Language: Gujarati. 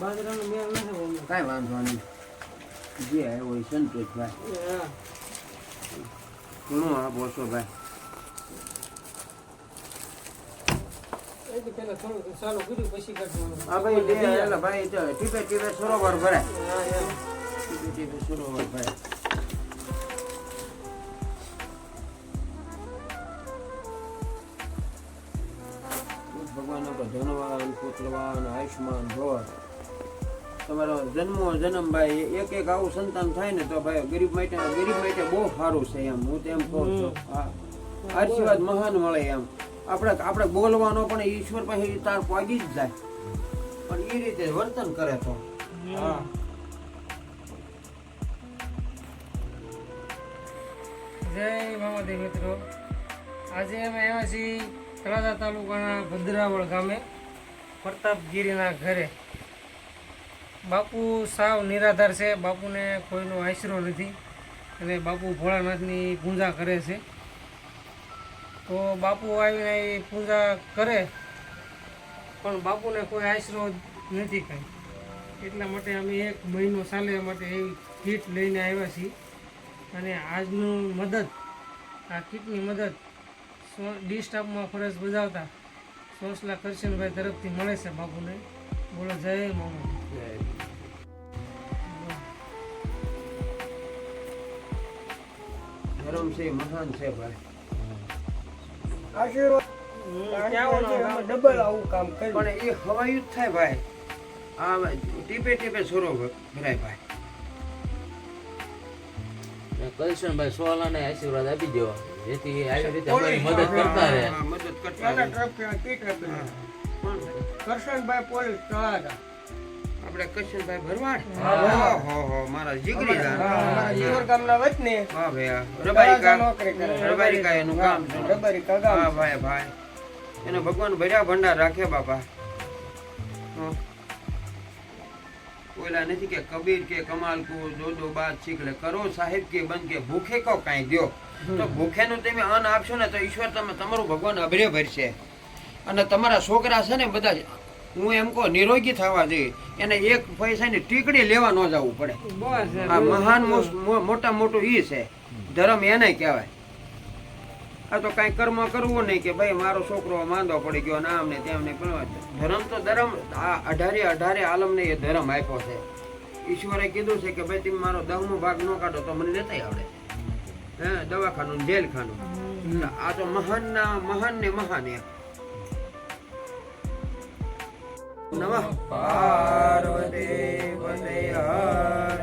બાજરાનું મેળ નથી કાંઈ વાંધો નહીં. જે હોય સંતોષભાઈ ઘણું હા. બોસો ભાઈ? એથી પહેલા થોડું ચાલુ કર્યું પછી કાઢવાનું. આ ભાઈ બે એટલે ભાઈ તો ટીપે ટીપે સરોવર ભરાય ટીપે ટીપે સરોવર ભરાય ભગવાન આપણે ધનવાન પુત્રવાન આયુષ્માન ભવ. તમારો જન્મો જન્મ ભાઈ એક એક આવું સંતાન થાય ને તો ભાઈ ગરીબ માટે ગરીબ માટે બહુ સારું છે એમ. હું તેમ કહું છું. આશીર્વાદ મહાન મળે એમ. આપણે આપણે બોલવાનો પણ ઈશ્વર પાસે તાર પહોંચી જ જાય. પણ એ રીતે વર્તન કરે તો. હા. જય મામાદેવ મિત્રો. આજે અમે આવ્યા છીએ તળાજા તાલુકાના ભદ્રાવળ ગામે પ્રતાપગીરીના ઘરે. બાપુ સાવ નિરાધાર છે. બાપુને કોઈનો આશરો નથી અને બાપુ ભોળાનાથની પૂજા કરે છે. તો બાપુ આવીને એ પૂજા કરે. પણ બાપુને કોઈ આશરો નથી કાંઈ. એટલા માટે અમે એક મહિનો ચાલે માટે એવી કીટ લઈને આવ્યા છીએ. અને આજનું મદદ, આ કીટની મદદ ડી સ્ટાફમાં ફરજ બજાવતા સોસલા કરશનભાઈ તરફથી મળે છે બાપુને. બોલો, જય મામા ધર્મ છે, મહાન છે ભાઈ. ડબલ આવું કામ કર્યું પણ એ હવાયું જ થાય ભાઈ. આ ટીપે ટીપે સરોવર ભરાય ભાઈ. કલશનભાઈ સોલાને આશીર્વાદ આપી દો જેથી આવી રીતે અમારી મદદ કરતા રહે. મદદ કરતા. કરશનભાઈ પોલીસ તળાજા આપણે કશનભાઈ ભરવાડ? હા. ઓહો હો, મારા જીગરી જીવર ગામના વતની. વાહ ભાઈ રબારિકા. નોકરી કરે. રબારિકા એનું કામ છે રબારિકા હા ભાઈ ભાઈ. એને ભગવાન ભર્યા ભંડાર રાખે બાપા. હં. ઓલા નથી કે કબીર કે કમાલ કો દો દો બાત શીખ લે કરો સાહેબ કે બન કે ભૂખે કો કાંઈ દો તો ભૂખેનું તમે અન્ન આપશો ને તો ઈશ્વર તમે તમારું ભગવાન અભરે ભરશે. અને તમારા છોકરા છે ને બધા જ, હું એમ કહું નિરોગી થવા જોઈએ. એને એક પૈસાની ટીકડી લેવા ન જવું પડે. આ મહાન મોટા મોટું ઈ છે. ધર્મ એને કહેવાય. આ તો કાંઈ કર્મ કરવું નહીં કે ભાઈ મારો છોકરો માંદો પડી ગયો ને આમ ને તેમ ને પણ ધર્મ તો ધર્મ. આ અઢારે અઢારે આલમને એ ધર્મ આપ્યો છે. ઈશ્વરે કીધું છે કે ભાઈ તમે મારો દહમો ભાગ ન કાઢો તો મને લેતા આવડે. હે દવાખાનું જેલખાનું. આ તો મહાન ના મહાન ને મહાન એમ. नमः पार्वते हर